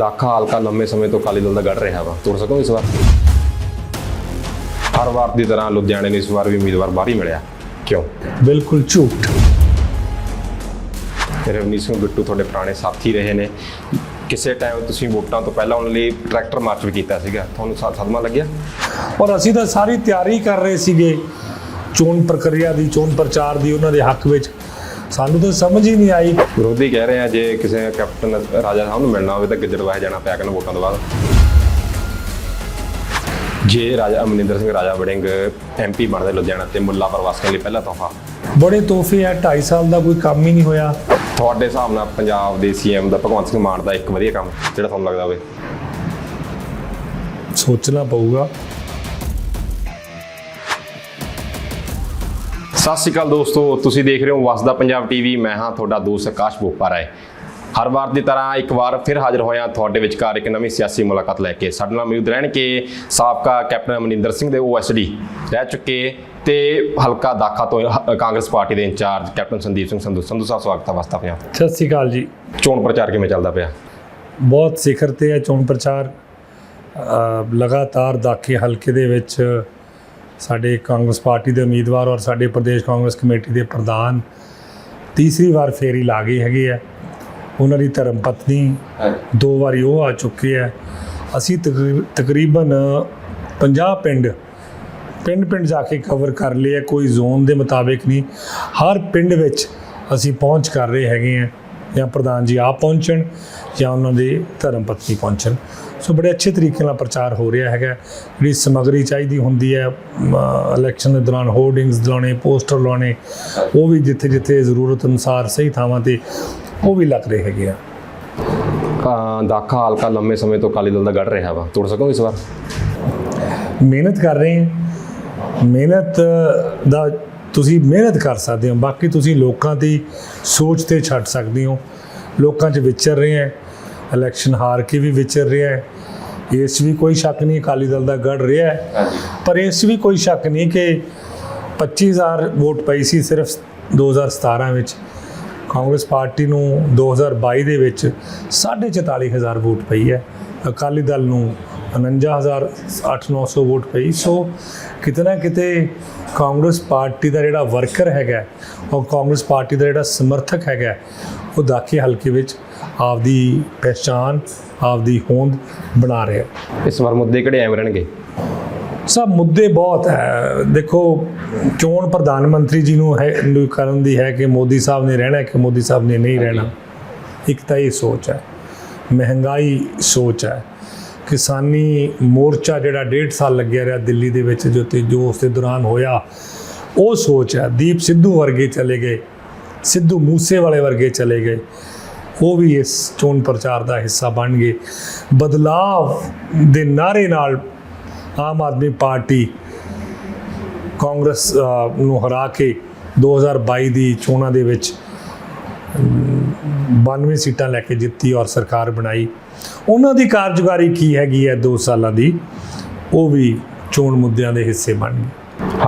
ਦਾਖਾ ਹਲਕਾ ਲੰਮੇ ਸਮੇਂ ਤੋਂ ਅਕਾਲੀ ਦਲ ਦਾ ਗੜ ਰਿਹਾ ਵਾ। ਤੁਰ ਸਕੋ ਇਸ ਵਾਰ? ਹਰ ਵਾਰ ਦੀ ਤਰ੍ਹਾਂ ਲੁਧਿਆਣੇ ਨੂੰ ਇਸ ਵਾਰ ਵੀ ਉਮੀਦਵਾਰ ਬਾਹਰ ਹੀ ਮਿਲਿਆ। ਕਿਉਂ? ਬਿਲਕੁਲ ਝੂਠ। ਰਵਨੀਤ ਸਿੰਘ ਬਿੱਟੂ ਤੁਹਾਡੇ ਪੁਰਾਣੇ ਸਾਥੀ ਰਹੇ ਨੇ। ਕਿਸੇ ਟਾਈਮ ਤੁਸੀਂ ਵੋਟਾਂ ਤੋਂ ਪਹਿਲਾਂ ਉਹਨਾਂ ਲਈ ਟਰੈਕਟਰ ਮਾਰਚ ਵੀ ਕੀਤਾ ਸੀਗਾ। ਤੁਹਾਨੂੰ ਸਦਮਾ ਲੱਗਿਆ? ਔਰ ਅਸੀਂ ਤਾਂ ਸਾਰੀ ਤਿਆਰੀ ਕਰ ਰਹੇ ਸੀਗੇ। ਚੋਣ ਪ੍ਰਕਿਰਿਆ ਦੀ ਚੋਣ ਪ੍ਰਚਾਰ ਦੀ ਉਹਨਾਂ ਦੇ ਹੱਕ ਵਿੱਚ। ਸਾਨੂੰ ਤਾਂ ਸਮਝ ਹੀ ਨਹੀਂ ਆਈ। ਵਿਰੋਧੀ ਕਹਿ ਰਹੇ ਆ ਜੇ ਕਿਸੇ ਕੈਪਟਨ ਰਾਜਾ ਸਾਹਿਬ ਨੂੰ ਮਿਲਣਾ ਹੋਵੇ ਤਾਂ ਗਿੱਦੜਵਾਹ ਜਾਣਾ ਪਿਆ ਕਰਨ ਵੋਟਾਂ ਤੋਂ ਬਾਅਦ। ਜੇ ਰਾਜਾ ਅਮਰਿੰਦਰ ਸਿੰਘ ਰਾਜਾ ਵੜਿੰਗ ਐਮਪੀ ਬਣਦੇ ਲੁਧਿਆਣਾ ਤੇ ਮੁੱਲਾ ਪ੍ਰਵਾਸੀਆਂ ਲਈ ਪਹਿਲਾ ਤੋਹਫਾ। ਬੜੇ ਤੋਹਫੇ ਆ 2.5 ਸਾਲ ਦਾ ਕੋਈ ਕੰਮ ਹੀ ਨਹੀਂ ਹੋਇਆ। ਤੁਹਾਡੇ ਹਿਸਾਬ ਨਾਲ ਪੰਜਾਬ ਦੇ ਸੀਐਮ ਦਾ ਭਗਵੰਤ ਸਿੰਘ ਮਾਨ ਦਾ ਇੱਕ ਵਧੀਆ ਕੰਮ ਜਿਹੜਾ ਤੁਹਾਨੂੰ ਲੱਗਦਾ ਹੋਵੇ? ਸੋਚਣਾ ਪਊਗਾ। ਸਤਿ ਸ਼੍ਰੀ ਅਕਾਲ ਦੋਸਤੋ ਤੁਸੀਂ ਦੇਖ ਰਹੇ ਹੋ ਵਸਦਾ ਪੰਜਾਬ ਟੀਵੀ। ਮੈਂ ਹਾਂ ਤੁਹਾਡਾ ਦੋਸਤ ਆਕਾਸ਼ ਬੋਪਾ ਰਾਏ ਹਰ ਵਾਰ ਦੀ ਤਰ੍ਹਾਂ ਇੱਕ ਵਾਰ ਫਿਰ ਹਾਜ਼ਰ ਹੋਇਆ ਤੁਹਾਡੇ ਵਿਚਕਾਰ ਇੱਕ ਨਵੀਂ ਸਿਆਸੀ ਮੁਲਾਕਾਤ ਲੈ ਕੇ ਸਾਡੇ ਨਾਲ ਮੌਜੂਦ ਰਹਿਣਗੇ ਸਾਬਕਾ ਕੈਪਟਨ ਅਮਰਿੰਦਰ ਸਿੰਘ ਦੇ ਓਐਸਡੀ ਰਹਿ ਚੁੱਕੇ ਤੇ ਹਲਕਾ ਦਾਖਾ ਤੋਂ ਕਾਂਗਰਸ ਪਾਰਟੀ ਦੇ ਇੰਚਾਰਜ ਕੈਪਟਨ ਸੰਦੀਪ ਸਿੰਘ ਸੰਧੂ। ਸੰਧੂ ਸਾਹਿਬ ਸਵਾਗਤ ਹੈ ਵਸਦਾ ਪੰਜਾਬ ਸਤਿ ਸ਼੍ਰੀ ਅਕਾਲ ਜੀ। ਚੋਣ ਪ੍ਰਚਾਰ ਕਿਵੇਂ ਚੱਲਦਾ ਪਿਆ? ਬਹੁਤ ਸਿਖਰ ਤੇ ਹੈ ਚੋਣ ਪ੍ਰਚਾਰ। ਲਗਾਤਾਰ ਦਾਖੇ ਹਲਕੇ ਦੇ ਵਿੱਚ ਸਾਡੇ ਕਾਂਗਰਸ ਪਾਰਟੀ ਦੇ ਉਮੀਦਵਾਰ ਔਰ ਸਾਡੇ ਪ੍ਰਦੇਸ਼ ਕਾਂਗਰਸ ਕਮੇਟੀ ਦੇ ਪ੍ਰਧਾਨ ਤੀਸਰੀ ਵਾਰ ਫੇਰੀ ਲਾ ਗਏ ਹੈਗੇ ਆ। ਉਹਨਾਂ ਦੀ ਧਰਮ ਪਤਨੀ ਦੋ ਵਾਰੀ ਉਹ ਆ ਚੁੱਕੇ ਆ। ਅਸੀਂ ਤਕਰੀ- ਤਕਰੀਬਨ 50 ਪਿੰਡ ਪਿੰਡ ਪਿੰਡ ਜਾ ਕੇ ਕਵਰ ਕਰ ਲਿਆ ਕੋਈ ਜ਼ੋਨ ਦੇ ਮੁਤਾਬਿਕ ਨਹੀਂ। ਹਰ ਪਿੰਡ ਵਿੱਚ ਅਸੀਂ ਪਹੁੰਚ ਕਰ ਰਹੇ ਹੈਗੇ ਆ। ਜਾਂ ਪ੍ਰਧਾਨ ਜੀ ਆਪ ਪਹੁੰਚਣ ਜਾਂ ਉਹਨਾਂ ਦੇ ਧਰਮ ਪਤਨੀ ਪਹੁੰਚਣ। ਸੋ ਬੜੇ ਅੱਛੇ ਤਰੀਕੇ ਨਾਲ ਪ੍ਰਚਾਰ ਹੋ ਰਿਹਾ ਹੈਗਾ। ਜਿਹੜੀ ਸਮੱਗਰੀ ਚਾਹੀਦੀ ਹੁੰਦੀ ਹੈ ਇਲੈਕਸ਼ਨ ਦੇ ਦੌਰਾਨ ਹੋਰਡਿੰਗਸ ਲਾਉਣੇ ਪੋਸਟਰ ਲਾਉਣੇ ਉਹ ਵੀ ਜਿੱਥੇ ਜਿੱਥੇ ਜ਼ਰੂਰਤ ਅਨੁਸਾਰ ਸਹੀ ਥਾਵਾਂ ਤੇ ਉਹ ਵੀ ਲੱਗ ਰਹੇ ਹੈਗੇ ਆ। ਦਾਖਾ ਹਲਕਾ ਲੰਮੇ ਸਮੇਂ ਤੋਂ ਅਕਾਲੀ ਦਲ ਦਾ ਗੜ ਰਿਹਾ ਵਾ। ਤੁਰ ਸਕੋ ਇਸ ਵਾਰ? ਮਿਹਨਤ ਕਰ ਰਹੇ ਹਾਂ। ਮਿਹਨਤ ਦਾ ਤੁਸੀਂ ਮਿਹਨਤ ਕਰ ਸਕਦੇ ਹੋ। ਬਾਕੀ ਤੁਸੀਂ ਲੋਕਾਂ ਦੀ ਸੋਚ ਤੇ ਛੱਡ ਸਕਦੇ ਹੋ। ਲੋਕਾਂ 'ਚ ਵਿਚਰ ਰਹੇ ਹੈ। ਇਲੈਕਸ਼ਨ ਹਾਰ ਕੇ ਵੀ ਵਿਚਰ ਰਿਹਾ ਹੈ। ਇਸ ਵੀ ਕੋਈ ਸ਼ੱਕ ਨਹੀਂ ਅਕਾਲੀ ਦਲ ਦਾ ਗੜ ਰਿਹਾ ਹੈ। ਪਰ ਇਸ ਵੀ ਕੋਈ ਸ਼ੱਕ ਨਹੀਂ ਕਿ 25000 ਵੋਟ ਪਈ ਸੀ ਸਿਰਫ 2017 ਵਿੱਚ। ਕਾਂਗਰਸ ਪਾਰਟੀ ਨੂੰ 2022 ਦੇ ਵਿੱਚ 44500 ਵੋਟ ਪਈ ਹੈ। ਅਕਾਲੀ ਦਲ ਨੂੰ 49800 ਵੋਟ ਪਈ। ਸੋ ਕਿਤੇ ਨਾ ਕਿਤੇ ਕਾਂਗਰਸ ਪਾਰਟੀ ਦਾ ਜਿਹੜਾ ਵਰਕਰ ਹੈਗਾ ਉਹ ਕਾਂਗਰਸ ਪਾਰਟੀ ਦਾ ਜਿਹੜਾ ਸਮਰਥਕ ਹੈਗਾ ਉਹ ਦਾਖੇ ਹਲਕੇ ਵਿੱਚ ਆਪਦੀ ਪਹਿਚਾਨ ਆਪਦੀ ਹੋਂਦ ਬਣਾ ਰਿਹਾ ਇਸ ਵਾਰ ਮੁੱਦੇ ਕਿਹੜੇ ਐਵੇਂ ਰਹਿਣਗੇ? ਸਭ ਮੁੱਦੇ ਬਹੁਤ ਹੈ। ਦੇਖੋ ਚੋਣ ਪ੍ਰਧਾਨ ਮੰਤਰੀ ਜੀ ਨੂੰ ਹੈ ਨੂੰ ਕਰਨ ਦੀ ਹੈ ਕਿ ਮੋਦੀ ਸਾਹਿਬ ਨੇ ਰਹਿਣਾ ਹੈ ਕਿ ਮੋਦੀ ਸਾਹਿਬ ਨੇ ਨਹੀਂ ਰਹਿਣਾ। ਇੱਕ ਤਾਂ ਇਹ ਸੋਚ ਹੈ। ਮਹਿੰਗਾਈ ਸੋਚ ਹੈ। ਕਿਸਾਨੀ ਮੋਰਚਾ ਜਿਹੜਾ ਡੇਢ ਸਾਲ ਲੱਗਿਆ ਰਿਹਾ ਦਿੱਲੀ ਦੇ ਵਿੱਚ ਜੋ ਤੇ ਜੋ ਉਸ ਦੇ ਦੌਰਾਨ ਹੋਇਆ, ਉਹ ਸੋਚ ਹੈ। ਦੀਪ ਸਿੱਧੂ ਵਰਗੇ ਚਲੇ ਗਏ। ਸਿੱਧੂ ਮੂਸੇ ਵਾਲੇ ਵਰਗੇ ਚਲੇ ਗਏ। ਉਹ ਵੀ ਇਸ ਚੋਣ ਪ੍ਰਚਾਰ ਦਾ ਹਿੱਸਾ ਬਣ ਗਏ। ਬਦਲਾਵ ਦੇ ਨਾਰੇ ਨਾਲ ਆਮ ਆਦਮੀ ਪਾਰਟੀ ਕਾਂਗਰਸ ਨੂੰ ਹਰਾ ਕੇ 2022 ਦੀ ਚੋਣਾਂ ਦੇ ਵਿੱਚ 92 ਸੀਟਾਂ ਲੈ ਕੇ ਜਿੱਤੀ ਔਰ ਸਰਕਾਰ ਬਣਾਈ। ਉਹਨਾਂ ਦੀ ਕਾਰਜਕਾਰੀ ਕੀ ਹੈਗੀ ਹੈ 2 ਸਾਲਾਂ ਦੀ ਉਹ ਵੀ ਚੋਣ ਮੁੱਦਿਆਂ ਦੇ ਹਿੱਸੇ ਬਣ ਗਈ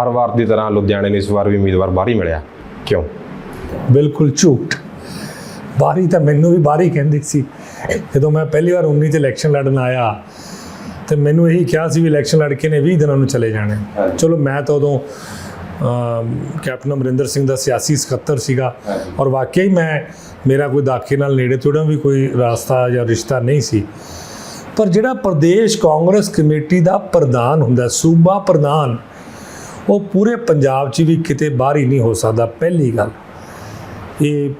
ਹਰ ਵਾਰ ਦੀ ਤਰ੍ਹਾਂ ਲੁਧਿਆਣੇ ਨੂੰ ਇਸ ਵਾਰ ਵੀ ਉਮੀਦਵਾਰ ਬਾਹਰ ਮਿਲਿਆ। ਕਿਉਂ? ਬਿਲਕੁਲ ਝੂਠ। ਬਾਰੀ ਤਾਂ ਮੈਨੂੰ ਵੀ ਬਾਰੀ ਕਹਿੰਦੀ ਸੀ। ਜਦੋਂ ਮੈਂ ਪਹਿਲੀ ਵਾਰ 19 ਚ ਇਲੈਕਸ਼ਨ ਲੜਨ ਆਇਆ ਤੇ ਮੈਨੂੰ ਇਹੀ ਕਿਹਾ ਸੀ ਵੀ ਇਲੈਕਸ਼ਨ ਲੜ ਕੇ ਨੇ 20 ਦਿਨਾਂ ਨੂੰ ਚਲੇ ਜਾਣਾ। ਚਲੋ ਮੈਂ ਤਾਂ ਉਦੋਂ ਕੈਪਟਨ ਅਮਰਿੰਦਰ ਸਿੰਘ ਦਾ ਸਿਆਸੀ ਸਕੱਤਰ ਸੀਗਾ। ਔਰ ਵਾਕਈ ਮੈਂ ਮੇਰਾ ਕੋਈ ਦਾਖੇ ਨਾਲ ਨੇੜੇ ਤੋੜਾ ਵੀ ਕੋਈ ਰਾਸਤਾ ਜਾਂ ਰਿਸ਼ਤਾ ਨਹੀਂ ਸੀ। ਪਰ ਜਿਹੜਾ ਪ੍ਰਦੇਸ਼ ਕਾਂਗਰਸ ਕਮੇਟੀ ਦਾ ਪ੍ਰਧਾਨ ਹੁੰਦਾ ਸੂਬਾ ਪ੍ਰਧਾਨ ਉਹ ਪੂਰੇ ਪੰਜਾਬ 'ਚ ਵੀ ਕਿਤੇ ਬਾਹਰ ਹੀ ਨਹੀਂ ਹੋ ਸਕਦਾ ਪਹਿਲੀ ਗੱਲ। ਇਹ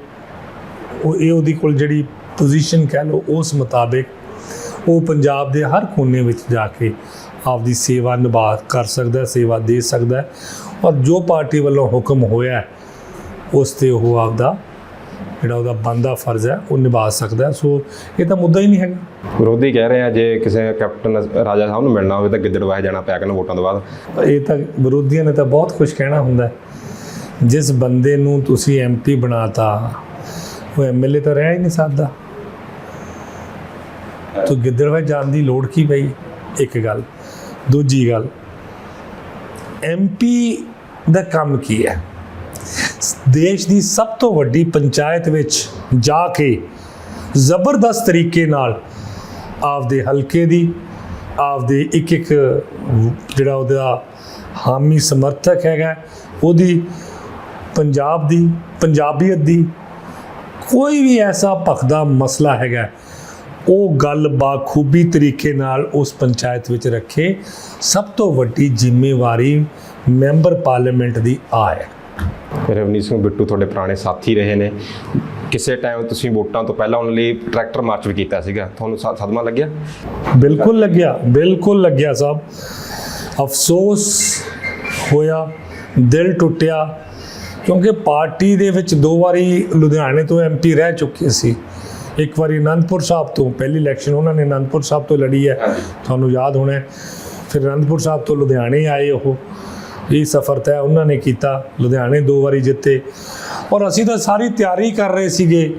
ਉਹ ਇਹ ਉਹਦੀ ਕੋਲ ਜਿਹੜੀ ਪੋਜੀਸ਼ਨ ਕਹਿ ਲਓ ਉਸ ਮੁਤਾਬਿਕ ਉਹ ਪੰਜਾਬ ਦੇ ਹਰ ਕੋਨੇ ਵਿੱਚ ਜਾ ਕੇ ਆਪਦੀ ਸੇਵਾ ਨਿਭਾ ਕਰ ਸਕਦਾ ਹੈ, ਸੇਵਾ ਦੇ ਸਕਦਾ ਹੈ ਔਰ ਜੋ ਪਾਰਟੀ ਵੱਲੋਂ ਹੁਕਮ ਹੋਇਆ ਉਸ ਤੇ ਉਹ ਆਪਦਾ ਜਿਹੜਾ ਉਹਦਾ ਬੰਦਾ ਫਰਜ਼ ਹੈ ਉਹ ਨਿਭਾ ਸਕਦਾ। ਸੋ ਇਹ ਤਾਂ ਮੁੱਦਾ ਹੀ ਨਹੀਂ ਹੈਗਾ ਵਿਰੋਧੀ ਕਹਿ ਰਹੇ ਆ ਜੇ ਕਿਸੇ ਕੈਪਟਨ ਰਾਜਾ ਸਾਹਿਬ ਨੂੰ ਮਿਲਣਾ ਹੋਵੇ ਤਾਂ ਗਿੱਦੜਵਾਹ ਜਾਣਾ ਪਿਆ ਕਰਨ ਵੋਟਾਂ ਤੋਂ ਬਾਅਦ ਇਹ ਤਾਂ ਵਿਰੋਧੀਆਂ ਨੇ ਤਾਂ ਬਹੁਤ ਕੁਝ ਕਹਿਣਾ ਹੁੰਦਾ। ਜਿਸ ਬੰਦੇ ਨੂੰ ਤੁਸੀਂ ਐਮਪੀ ਬਣਾਤਾ ਉਹ ਐਮਐਲਏ ਤਾਂ ਰਹਿ ਹੀ ਨਹੀਂ ਸਕਦਾ ਤੋ ਗਿੱਦੜਵਾ ਜਾਣ ਦੀ ਲੋੜ ਕੀ ਪਈ? ਇੱਕ ਗੱਲ। ਦੂਜੀ ਗੱਲ ਐਮਪੀ ਦਾ ਕੰਮ ਕੀ ਹੈ? ਦੇਸ਼ ਦੀ ਸਭ ਤੋਂ ਵੱਡੀ ਪੰਚਾਇਤ ਵਿੱਚ ਜਾ ਕੇ ਜ਼ਬਰਦਸਤ ਤਰੀਕੇ ਨਾਲ ਆਪਦੇ ਹਲਕੇ ਦੀ, ਆਪਦੇ ਇੱਕ ਇੱਕ ਜਿਹੜਾ ਉਹਦਾ ਹਾਮੀ ਸਮਰਥਕ ਹੈਗਾ, ਉਹਦੀ ਪੰਜਾਬ ਦੀ, ਪੰਜਾਬੀਅਤ ਦੀ ਕੋਈ ਵੀ ਐਸਾ ਭਖਦਾ ਮਸਲਾ ਹੈਗਾ ਉਹ ਗੱਲ ਬਾਖੂਬੀ ਤਰੀਕੇ ਨਾਲ ਉਸ ਪੰਚਾਇਤ ਵਿੱਚ ਰੱਖੇ। ਸਭ ਤੋਂ ਵੱਡੀ ਜ਼ਿੰਮੇਵਾਰੀ ਮੈਂਬਰ ਪਾਰਲੀਮੈਂਟ ਦੀ ਆ ਹੈ। ਰਵਨੀਤ ਸਿੰਘ ਬਿੱਟੂ ਤੁਹਾਡੇ ਪੁਰਾਣੇ ਸਾਥੀ ਰਹੇ ਨੇ। ਕਿਸੇ ਟਾਈਮ ਤੁਸੀਂ ਵੋਟਾਂ ਤੋਂ ਪਹਿਲਾਂ ਉਹਨਾਂ ਲਈ ਟਰੈਕਟਰ ਮਾਰਚ ਵੀ ਕੀਤਾ ਸੀਗਾ। ਤੁਹਾਨੂੰ ਸਦਮਾ ਲੱਗਿਆ? ਬਿਲਕੁਲ ਲੱਗਿਆ ਬਿਲਕੁਲ ਲੱਗਿਆ ਸਾਹਿਬ ਅਫਸੋਸ ਹੋਇਆ ਦਿਲ ਟੁੱਟਿਆ ਕਿਉਂਕਿ ਪਾਰਟੀ ਦੇ ਵਿੱਚ ਦੋ ਵਾਰੀ ਲੁਧਿਆਣੇ ਤੋਂ ਐਮਪੀ ਰਹਿ ਚੁੱਕੇ ਸੀ। ਇੱਕ ਵਾਰੀ ਅਨੰਦਪੁਰ ਸਾਹਿਬ ਤੋਂ ਪਹਿਲੀ ਇਲੈਕਸ਼ਨ ਉਹਨਾਂ ਨੇ ਅਨੰਦਪੁਰ ਸਾਹਿਬ ਤੋਂ ਲੜੀ ਹੈ। ਤੁਹਾਨੂੰ ਯਾਦ ਹੋਣਾ। ਫਿਰ ਅਨੰਦਪੁਰ ਸਾਹਿਬ ਤੋਂ ਲੁਧਿਆਣੇ ਆਏ ਉਹ। ਇਹ ਸਫ਼ਰ ਤੈ ਉਹਨਾਂ ਨੇ ਕੀਤਾ। ਲੁਧਿਆਣੇ ਦੋ ਵਾਰੀ ਜਿੱਤੇ। ਔਰ ਅਸੀਂ ਤਾਂ ਸਾਰੀ ਤਿਆਰੀ ਕਰ ਰਹੇ ਸੀਗੇ।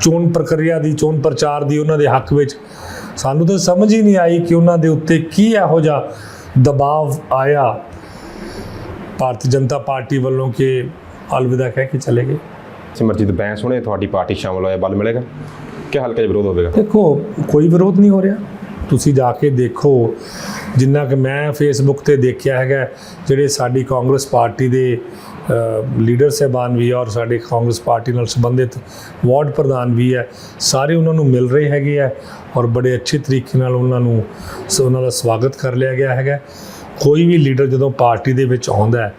ਚੋਣ ਪ੍ਰਕਿਰਿਆ ਦੀ ਚੋਣ ਪ੍ਰਚਾਰ ਦੀ ਉਹਨਾਂ ਦੇ ਹੱਕ ਵਿੱਚ। ਸਾਨੂੰ ਤਾਂ ਸਮਝ ਹੀ ਨਹੀਂ ਆਈ ਕਿ ਉਹਨਾਂ ਦੇ ਉੱਤੇ ਕੀ ਇਹੋ ਜਿਹਾ ਦਬਾਅ ਆਇਆ। ਭਾਰਤੀ ਜਨਤਾ ਪਾਰਟੀ ਵੱਲੋਂ ਕਿ ਅਲਵਿਦਾ ਕਹਿ ਕੇ ਚਲੇ ਗਏ। ਸਿਮਰਜੀਤ ਬੈਂਸ ਹੁਣੇ ਤੁਹਾਡੀ ਪਾਰਟੀ ਸ਼ਾਮਲ ਹੋਇਆ। ਬਲ ਮਿਲੇਗਾ। ਕਿ ਹਲਕੇ 'ਚ ਵਿਰੋਧ ਹੋਵੇਗਾ। ਦੇਖੋ, ਕੋਈ ਵਿਰੋਧ ਨਹੀਂ ਹੋ ਰਿਹਾ। ਤੁਸੀਂ ਜਾ ਕੇ ਦੇਖੋ, ਜਿੰਨਾ ਕਿ ਮੈਂ ਫੇਸਬੁੱਕ ਤੇ ਦੇਖਿਆ ਹੈਗਾ, ਜਿਹੜੇ ਸਾਡੀ ਕਾਂਗਰਸ ਪਾਰਟੀ ਦੇ ਲੀਡਰ ਸਹਿਬਾਨ ਵੀ ਔਰ ਸਾਡੇ ਕਾਂਗਰਸ ਪਾਰਟੀ ਨਾਲ ਸੰਬੰਧਿਤ ਵਾਰਡ ਪ੍ਰਧਾਨ ਵੀ ਹੈ ਸਾਰੇ ਉਹਨਾਂ ਨੂੰ ਮਿਲ ਰਹੇ ਹੈਗੇ ਆ ਔਰ ਬੜੇ ਅੱਛੇ ਤਰੀਕੇ ਨਾਲ ਉਹਨਾਂ ਨੂੰ, ਸ- ਉਹਨਾਂ ਦਾ ਸਵਾਗਤ ਕਰ ਲਿਆ ਗਿਆ ਹੈਗਾ। ਕੋਈ ਵੀ ਲੀਡਰ ਜਦੋਂ ਪਾਰਟੀ ਦੇ ਵਿੱਚ ਆਉਂਦਾ ਹੈ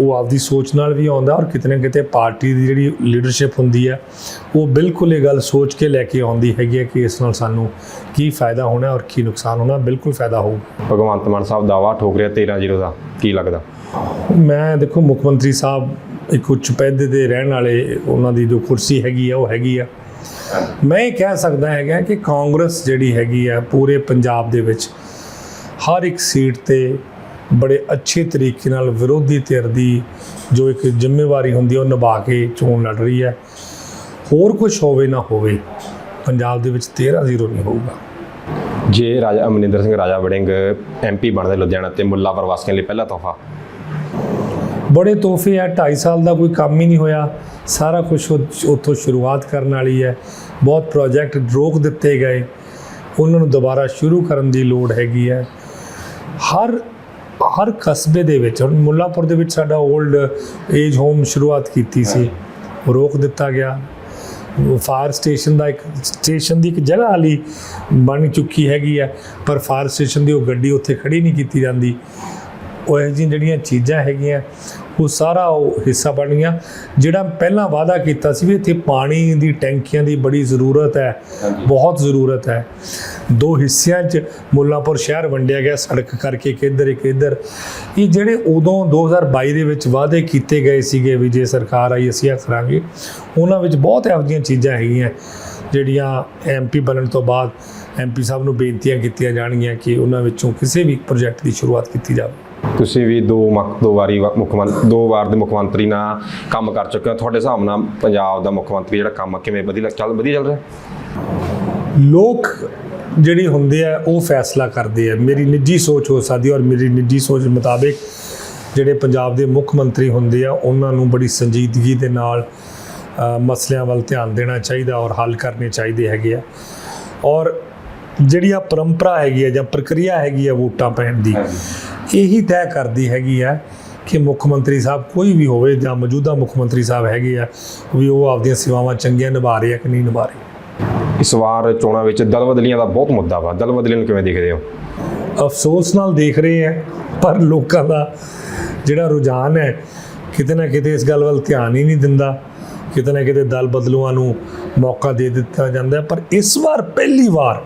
ਉਹ ਆਪਦੀ ਸੋਚ ਨਾਲ ਵੀ ਆਉਂਦਾ ਔਰ ਕਿਤੇ ਨਾ ਕਿਤੇ ਪਾਰਟੀ ਦੀ ਜਿਹੜੀ ਲੀਡਰਸ਼ਿਪ ਹੁੰਦੀ ਹੈ ਉਹ ਬਿਲਕੁਲ ਇਹ ਗੱਲ ਸੋਚ ਕੇ ਲੈ ਕੇ ਆਉਂਦੀ ਹੈਗੀ ਹੈ ਕਿ ਇਸ ਨਾਲ ਸਾਨੂੰ ਕੀ ਫਾਇਦਾ ਹੋਣਾ ਔਰ ਕੀ ਨੁਕਸਾਨ ਹੋਣਾ ਬਿਲਕੁਲ ਫਾਇਦਾ ਹੋਊ ਭਗਵੰਤ ਮਾਨ ਸਾਹਿਬ ਦਾਵਾ ਠੋਕ ਰਿਹਾ 13-0 ਦਾ ਕੀ ਲੱਗਦਾ? ਮੈਂ ਦੇਖੋ ਮੁੱਖ ਮੰਤਰੀ ਸਾਹਿਬ ਇੱਕ ਉੱਚ ਪਦ ਦੇ ਰਹਿਣ ਵਾਲੇ ਉਹਨਾਂ ਦੀ ਜੋ ਕੁਰਸੀ ਹੈਗੀ ਆ ਉਹ ਹੈਗੀ ਆ। ਮੈਂ ਇਹ ਕਹਿ ਸਕਦਾ ਹੈਗਾ ਕਿ ਕਾਂਗਰਸ ਜਿਹੜੀ ਹੈਗੀ ਆ ਪੂਰੇ ਪੰਜਾਬ ਦੇ ਵਿੱਚ ਹਰ ਇੱਕ ਸੀਟ ਤੇ ਬੜੇ ਅੱਛੇ ਤਰੀਕੇ ਨਾਲ ਵਿਰੋਧੀ ਧਿਰ ਦੀ ਜੋ ਇੱਕ ਜ਼ਿੰਮੇਵਾਰੀ ਹੁੰਦੀ ਹੈ ਉਹ ਨਿਭਾ ਕੇ ਚੋਣ ਲੜ ਰਹੀ ਹੈ। ਹੋਰ ਕੁਝ ਹੋਵੇ ਨਾ ਹੋਵੇ ਪੰਜਾਬ ਦੇ ਵਿੱਚ 13-0 ਨਹੀਂ ਹੋਊਗਾ। ਜੇ ਰਾਜਾ ਅਮਰਿੰਦਰ ਸਿੰਘ ਰਾਜਾ ਵੜਿੰਗ ਐਮਪੀ ਬਣਦੇ ਲੁਧਿਆਣਾ ਤੇ ਮੁੱਲਾ ਪ੍ਰਵਾਸੀਆਂ ਲਈ ਪਹਿਲਾ ਤੋਹਫਾ? ਬੜੇ ਤੋਹਫੇ ਆ 2.5 ਸਾਲ ਦਾ ਕੋਈ ਕੰਮ ਹੀ ਨਹੀਂ ਹੋਇਆ। ਸਾਰਾ ਕੁਝ ਉੱਥੋਂ ਸ਼ੁਰੂਆਤ ਕਰਨ ਵਾਲੀ ਹੈ। ਬਹੁਤ ਪ੍ਰੋਜੈਕਟ ਰੋਕ ਦਿੱਤੇ ਗਏ। ਉਹਨਾਂ ਨੂੰ ਦੁਬਾਰਾ ਸ਼ੁਰੂ ਕਰਨ ਦੀ ਲੋੜ ਹੈਗੀ ਹੈ। ਹਰ ਹਰ ਕਸਬੇ ਦੇ ਵਿੱਚ ਹੁਣ ਮੁੱਲਾਪੁਰ ਦੇ ਵਿੱਚ ਸਾਡਾ 올ਡ ਏਜ ਹੋਮ ਸ਼ੁਰੂਆਤ ਕੀਤੀ ਸੀ। ਰੋਕ ਦਿੱਤਾ ਗਿਆ। ਫਾਇਰ ਸਟੇਸ਼ਨ ਦਾ ਇੱਕ ਸਟੇਸ਼ਨ ਦੀ ਇੱਕ ਜਗ੍ਹਾ ਹਾਲੀ ਬਣ ਚੁੱਕੀ ਹੈਗੀ ਹੈ ਪਰ ਫਾਇਰ ਸਟੇਸ਼ਨ ਦੀ ਉਹ ਗੱਡੀ ਉੱਥੇ ਖੜੀ ਨਹੀਂ ਕੀਤੀ ਜਾਂਦੀ। ਉਹ ਇਹੋ ਜਿਹੜੀਆਂ ਚੀਜ਼ਾਂ ਹੈਗੀਆਂ ਉਹ ਸਾਰਾ ਉਹ ਹਿੱਸਾ ਬਣ ਗਿਆ ਜਿਹੜਾ ਪਹਿਲਾਂ ਵਾਅਦਾ ਕੀਤਾ ਸੀ ਵੀ ਇੱਥੇ ਪਾਣੀ ਦੀ ਟੈਂਕੀਆਂ ਦੀ ਬੜੀ ਜ਼ਰੂਰਤ ਹੈ ਬਹੁਤ ਜ਼ਰੂਰਤ ਹੈ। ਦੋ ਹਿੱਸਿਆਂ 'ਚ ਮੁੱਲਾਂਪੁਰ ਸ਼ਹਿਰ ਵੰਡਿਆ ਗਿਆ ਸੜਕ ਕਰਕੇ ਇੱਕ ਇੱਧਰ ਇੱਕ ਇੱਧਰ। ਇਹ ਜਿਹੜੇ ਉਦੋਂ 2022 ਦੇ ਵਿੱਚ ਵਾਅਦੇ ਕੀਤੇ ਗਏ ਸੀਗੇ ਵੀ ਜੇ ਸਰਕਾਰ ਆਈ ਅਸੀਂ ਇਹ ਕਰਾਂਗੇ ਉਹਨਾਂ ਵਿੱਚ ਬਹੁਤ ਇਹੋ ਜਿਹੀਆਂ ਚੀਜ਼ਾਂ ਹੈਗੀਆਂ ਜਿਹੜੀਆਂ ਐਮਪੀ ਬਣਨ ਤੋਂ ਬਾਅਦ ਐਮਪੀ ਸਾਹਿਬ ਨੂੰ ਬੇਨਤੀਆਂ ਕੀਤੀਆਂ ਜਾਣਗੀਆਂ ਕਿ ਉਹਨਾਂ ਵਿੱਚੋਂ ਕਿਸੇ ਵੀ ਪ੍ਰੋਜੈਕਟ ਦੀ ਸ਼ੁਰੂਆਤ ਕੀਤੀ ਜਾਵੇ। ਤੁਸੀਂ ਵੀ ਦੋ ਮੱਕ ਦੋ ਵਾਰੀ ਮੁੱਖ ਮੰਤਰੀ ਦੋ ਵਾਰ ਦੇ ਮੁੱਖ ਮੰਤਰੀ ਨਾਲ ਕੰਮ ਕਰ ਚੁੱਕੇ ਹੋ। ਤੁਹਾਡੇ ਹਿਸਾਬ ਨਾਲ ਪੰਜਾਬ ਦਾ ਮੁੱਖ ਮੰਤਰੀ ਜਿਹੜਾ ਕੰਮ ਕਿਵੇਂ ਵਧੀਆ ਚੱਲ ਵਧੀਆ ਚੱਲ ਰਿਹਾ? ਲੋਕ ਜਿਹੜੇ ਹੁੰਦੇ ਆ ਉਹ ਫੈਸਲਾ ਕਰਦੇ ਆ। ਮੇਰੀ ਨਿੱਜੀ ਸੋਚ ਹੋ ਸਕਦੀ ਔਰ ਮੇਰੀ ਨਿੱਜੀ ਸੋਚ ਮੁਤਾਬਿਕ ਜਿਹੜੇ ਪੰਜਾਬ ਦੇ ਮੁੱਖ ਮੰਤਰੀ ਹੁੰਦੇ ਆ ਉਹਨਾਂ ਨੂੰ ਬੜੀ ਸੰਜੀਦਗੀ ਦੇ ਨਾਲ ਮਸਲਿਆਂ ਵੱਲ ਧਿਆਨ ਦੇਣਾ ਚਾਹੀਦਾ ਔਰ ਹੱਲ ਕਰਨੇ ਚਾਹੀਦੇ ਹੈਗੇ ਆ। ਔਰ ਜਿਹੜੀ ਆ ਪਰੰਪਰਾ ਹੈਗੀ ਆ ਜਾਂ ਪ੍ਰਕਿਰਿਆ ਹੈਗੀ ਆ ਵੋਟਾਂ ਪੈਣ ਦੀ ਇਹੀ ਤੈਅ ਕਰਦੀ ਹੈਗੀ ਆ ਕਿ ਮੁੱਖ ਮੰਤਰੀ ਸਾਹਿਬ ਕੋਈ ਵੀ ਹੋਵੇ ਜਾਂ ਮੌਜੂਦਾ ਮੁੱਖ ਮੰਤਰੀ ਸਾਹਿਬ ਹੈਗੇ ਆ ਵੀ ਉਹ ਆਪਦੀਆਂ ਸੇਵਾਵਾਂ ਚੰਗੀਆਂ ਨਿਭਾ ਰਹੇ ਆ ਕਿ ਨਹੀਂ ਨਿਭਾ ਰਹੇ। ਇਸ ਵਾਰ ਚੋਣਾਂ ਵਿੱਚ ਦਲ ਬਦਲੀਆਂ ਦਾ ਬਹੁਤ ਮੁੱਦਾ ਵਾ। ਦਲ ਬਦਲੀਆਂ ਨੂੰ ਕਿਵੇਂ ਦੇਖਦੇ ਹੋ? ਅਫਸੋਸ ਨਾਲ ਦੇਖ ਰਹੇ ਹੈ ਪਰ ਲੋਕਾਂ ਦਾ ਜਿਹੜਾ ਰੁਝਾਨ ਹੈ ਕਿਤੇ ਨਾ ਕਿਤੇ ਇਸ ਗੱਲ ਵੱਲ ਧਿਆਨ ਹੀ ਨਹੀਂ ਦਿੰਦਾ। ਕਿਤੇ ਨਾ ਕਿਤੇ ਦਲ ਬਦਲੂਆਂ ਨੂੰ ਮੌਕਾ ਦੇ ਦਿੱਤਾ ਜਾਂਦਾ। ਪਰ ਇਸ ਵਾਰ ਪਹਿਲੀ ਵਾਰ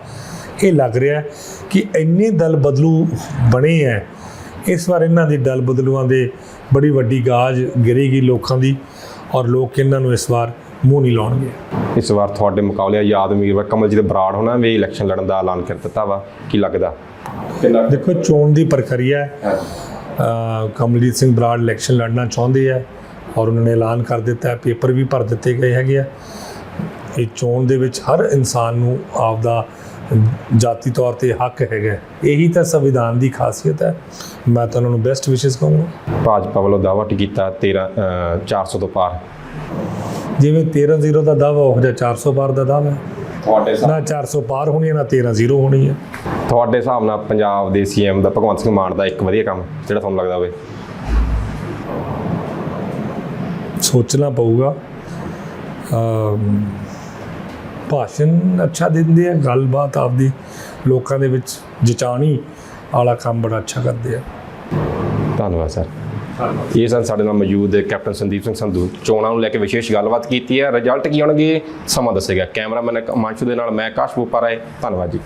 ਇਹ ਲੱਗ ਰਿਹਾ ਕਿ ਇੰਨੇ ਦਲ ਬਦਲੂ ਬਣੇ ਹੈ ਇਸ ਵਾਰ ਇਹਨਾਂ ਦੀ ਦਲ ਬਦਲੂਆਂ ਦੇ ਬੜੀ ਵੱਡੀ ਗਾਜ ਗਿਰੇਗੀ ਲੋਕਾਂ ਦੀ ਔਰ ਲੋਕ ਇਹਨਾਂ ਨੂੰ ਇਸ ਵਾਰ ਮੂੰਹ ਨਹੀਂ ਲਾਉਣਗੇ। ਇਸ ਵਾਰ ਤੁਹਾਡੇ ਮੁਕਾਬਲੇ ਆਜ਼ਾਦ ਉਮੀਦਵਾਰ ਕਮਲਜੀਤ ਬਰਾੜ ਹੋਣਾ ਵੀ ਇਲੈਕਸ਼ਨ ਲੜਨ ਦਾ ਐਲਾਨ ਕਰ ਦਿੱਤਾ ਵਾ। ਕੀ ਲੱਗਦਾ? ਦੇਖੋ ਚੋਣ ਦੀ ਪ੍ਰਕਿਰਿਆ ਹੈ। ਕਮਲਜੀਤ ਸਿੰਘ ਬਰਾੜ ਇਲੈਕਸ਼ਨ ਲੜਨਾ ਚਾਹੁੰਦੇ ਆ ਔਰ ਉਹਨਾਂ ਨੇ ਐਲਾਨ ਕਰ ਦਿੱਤਾ ਪੇਪਰ ਵੀ ਭਰ ਦਿੱਤੇ ਗਏ ਹੈਗੇ ਆ। ਇਹ ਚੋਣ ਦੇ ਵਿੱਚ ਹਰ ਇਨਸਾਨ ਨੂੰ ਆਪਦਾ ਜਾਤੀ ਤੌਰ ਤੇ ਹੱਕ ਹੈਗਾ ਇਹੀ ਤਾਂ ਸੰਵਿਧਾਨ ਦੀ ਖਾਸੀਅਤ ਹੈ। ਮੈਂ ਤਾਂ ਉਹਨਾਂ ਨੂੰ ਬੈਸਟ ਵਿਸ਼ੇਸ ਕਹੂੰਗਾ। ਭਾਜਪਾ ਵੱਲੋਂ ਦਾਅਵਾ ਕੀਤਾ 13 ਅ, 400 ਤੋਂ ਪਾਰ। ਜਿਵੇਂ 13-0 ਦਾ ਦਾਵਾ ਉਹ ਜਿਹਾ 400 ਪਾਰ ਦਾ ਦਾਵਾ ਹੈ। ਤੁਹਾਡੇ ਨਾ 400 ਪਾਰ ਹੋਣੀ ਹੈ ਨਾ 13 ਜ਼ੀਰੋ ਹੋਣੀ ਹੈ। ਤੁਹਾਡੇ ਹਿਸਾਬ ਨਾਲ ਪੰਜਾਬ ਦੇ ਸੀਐਮ ਦਾ ਭਗਵੰਤ ਸਿੰਘ ਮਾਨ ਦਾ ਇੱਕ ਵਧੀਆ ਕੰਮ ਜਿਹੜਾ ਤੁਹਾਨੂੰ ਲੱਗਦਾ ਹੋਵੇ? ਸੋਚਣਾ ਪਊਗਾ। ਭਾਸ਼ਣ ਅੱਛਾ ਦਿੰਦੇ ਆ ਗੱਲਬਾਤ ਆਪਦੀ ਲੋਕਾਂ ਦੇ ਵਿੱਚ ਜਚਾਣੀ ਵਾਲਾ ਕੰਮ ਬੜਾ ਅੱਛਾ ਕਰਦੇ ਆ। ਧੰਨਵਾਦ ਸਰ। ਇਹ ਸਨ ਸਾਡੇ ਨਾਲ ਮੌਜੂਦ ਕੈਪਟਨ ਸੰਦੀਪ ਸਿੰਘ ਸੰਧੂ। ਚੋਣਾਂ ਨੂੰ ਲੈ ਕੇ ਵਿਸ਼ੇਸ਼ ਗੱਲਬਾਤ ਕੀਤੀ ਹੈ। ਰਿਜ਼ਲਟ ਕੀ ਆਉਣਗੇ? ਸਮਾਂ ਦੱਸੇਗਾ। ਕੈਮਰਾਮੈਨ ਮਾਂਸ਼ੂ ਦੇ ਨਾਲ ਮੈਂ ਆਕਾਸ਼ ਬੂਪਾ ਰਾਏ ਧੰਨਵਾਦ ਜੀ।